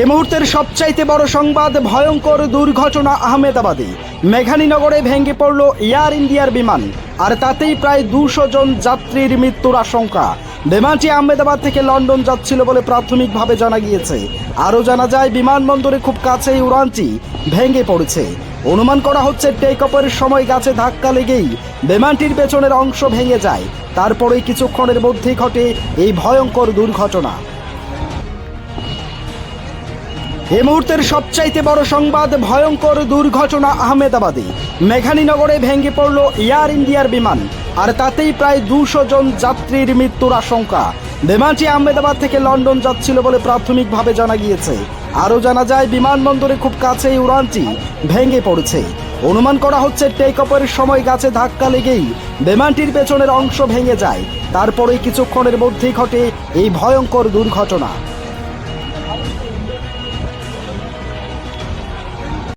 এ মুহূর্তের সবচাইতে বড় সংবাদ, ভয়ঙ্কর দুর্ঘটনা আহমেদাবাদে। মেঘানীনগরে ভেঙে পড়ল এয়ার ইন্ডিয়ার বিমান, আর তাতেই প্রায় দুশো জন যাত্রীর মৃত্যুর আশঙ্কা। বিমানটি আহমেদাবাদ থেকে লন্ডন যাচ্ছিল বলে প্রাথমিকভাবে জানা গিয়েছে। আরও জানা যায়, বিমানবন্দরে খুব কাছেই উড়ানটি ভেঙে পড়েছে। অনুমান করা হচ্ছে টেক অফের সময় গাছে ধাক্কা লেগেই বিমানটির পেছনের অংশ ভেঙে যায়। তারপরেই কিছুক্ষণের মধ্যেই ঘটে এই ভয়ঙ্কর দুর্ঘটনা। এ মুহূর্তের সবচাইতে বড় সংবাদ, ভয়ঙ্কর দুর্ঘটনা আহমেদাবাদে। মেঘানীনগরে ভেঙে পড়ল এয়ার ইন্ডিয়ার বিমান, আর তাতেই প্রায় দুশো জন যাত্রীর মৃত্যুর আশঙ্কা। বিমানটি আহমেদাবাদ থেকে লন্ডন যাচ্ছিল বলে প্রাথমিকভাবে জানা গিয়েছে। আরও জানা যায়, বিমানবন্দরে খুব কাছেই উড়ানটি ভেঙে পড়েছে। অনুমান করা হচ্ছে টেক অফের সময় গাছে ধাক্কা লেগেই বিমানটির পেছনের অংশ ভেঙে যায়। তারপরেই কিছুক্ষণের মধ্যেই ঘটে এই ভয়ঙ্কর দুর্ঘটনা।